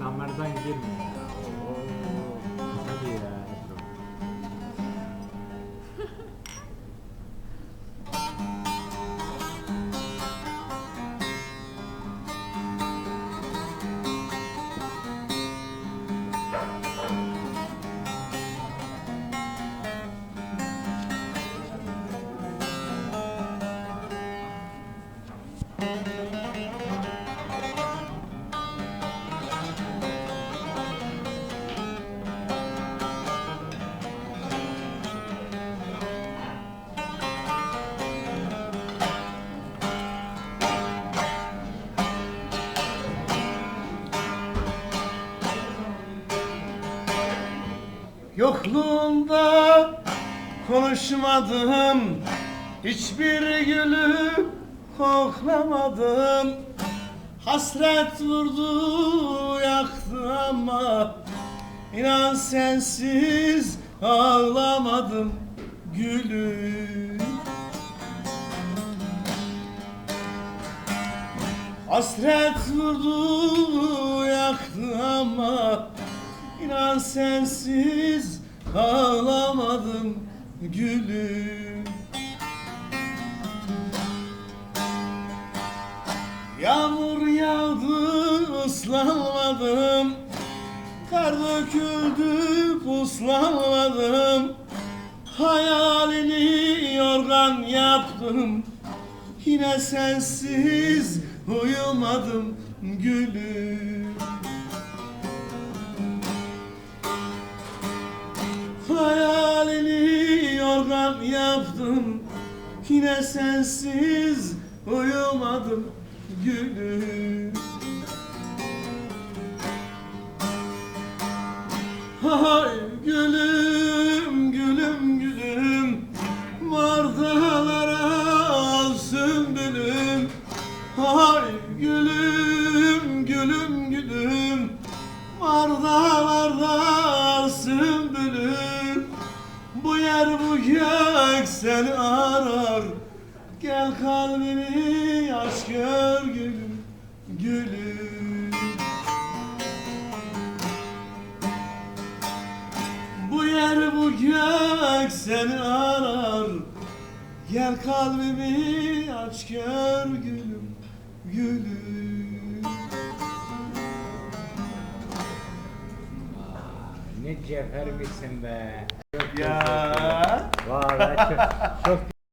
Damardan girme Yokluğunda konuşmadım Hiçbir gülü koklamadım. Hasret vurdu yaktı ama İnan sensiz ağlamadım gülüm. Hasret vurdu yaktı ama İnan sensiz ağlamadım gülüm Yağmur yağdı ıslanmadım. Kar döküldü puslanmadım. Hayalini yorgan yaptım. Yine sensiz uyumadım gülüm. Hayalini yorgan yaptım. Yine sensiz uyumadım gülüm. Hay gülüm gülüm gülüm Mardalara al sümbülüm Hay gülüm gülüm gülüm Mardalarda al sümbülüm Bu yer bu gök seni arar. Gel kalbimi aç gör gülüm Gülüm Bu yer bu gök seni arar Gel kalbimi aç gör gülüm Gülüm Ne cevher misin be. Çok Ya. Vallahi çok, çok